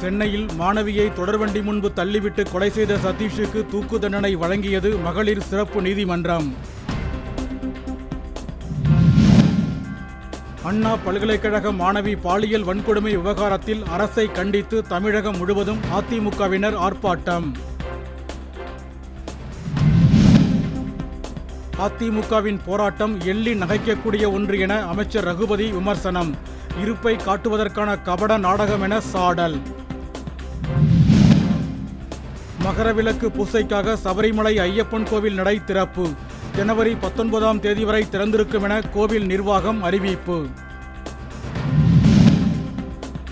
சென்னையில் மாணவியை தொடர்வண்டி முன்பு தள்ளிவிட்டு கொலை செய்த சதீஷுக்கு தூக்கு தண்டனை வழங்கியது மகளிர் சிறப்பு நீதிமன்றம். அண்ணா பல்கலைக்கழக மாணவி பாலியல் வன்கொடுமை விவகாரத்தில் அரசை கண்டித்து தமிழகம் முழுவதும் அதிமுகவினர் ஆர்ப்பாட்டம். அதிமுகவின் போராட்டம் எள்ளி நகைக்கக்கூடிய ஒன்று என அமைச்சர் ரகுபதி விமர்சனம். இருப்பை காட்டுவதற்கான கபட நாடகம் என சாடல். மகரவிளக்கு பூசைக்காக சபரிமலை ஐயப்பன் கோவில் நடை திறப்பு. ஜனவரி பத்தொன்பதாம் தேதி வரை திறந்திருக்கும் என கோவில் நிர்வாகம் அறிவிப்பு.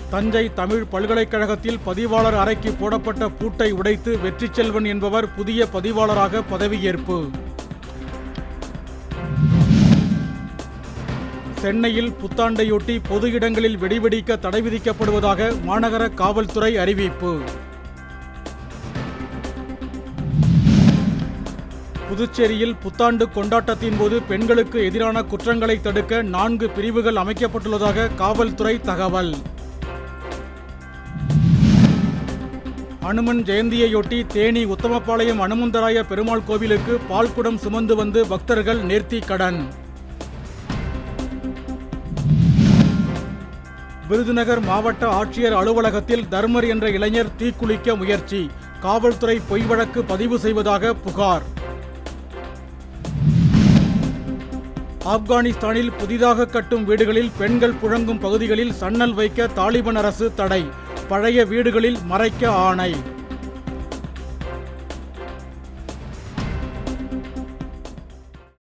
தஞ்சை தமிழ் பல்கலைக்கழகத்தில் பதிவாளர் அறைக்கு போடப்பட்ட பூட்டை உடைத்து வெற்றி செல்வன் என்பவர் புதிய பதிவாளராக பதவியேற்பு. சென்னையில் புத்தாண்டையொட்டி பொது இடங்களில் வெடிவெடிக்க தடை விதிக்கப்படுவதாக மாநகர காவல்துறை அறிவிப்பு. புதுச்சேரியில் புத்தாண்டு கொண்டாட்டத்தின் போது பெண்களுக்கு எதிரான குற்றங்களை தடுக்க நான்கு பிரிவுகள் அமைக்கப்பட்டுள்ளதாக காவல்துறை தகவல். அனுமன் ஜெயந்தியையொட்டி தேனி உத்தமபாளையம் அனுமந்தராய பெருமாள் கோவிலுக்கு பால்குடம் சுமந்து வந்து பக்தர்கள் நேர்த்தி கடன். விருதுநகர் மாவட்ட ஆட்சியர் அலுவலகத்தில் தர்மர் என்ற இளைஞர் தீக்குளிக்க முயற்சி. காவல்துறை பொய் வழக்கு பதிவு செய்வதாக புகார். ஆப்கானிஸ்தானில் புதிதாக கட்டும் வீடுகளில் பெண்கள் புழங்கும் பகுதிகளில் சன்னல் வைக்க தாலிபன் அரசு தடை. பழைய வீடுகளில் மறைக்க ஆணை.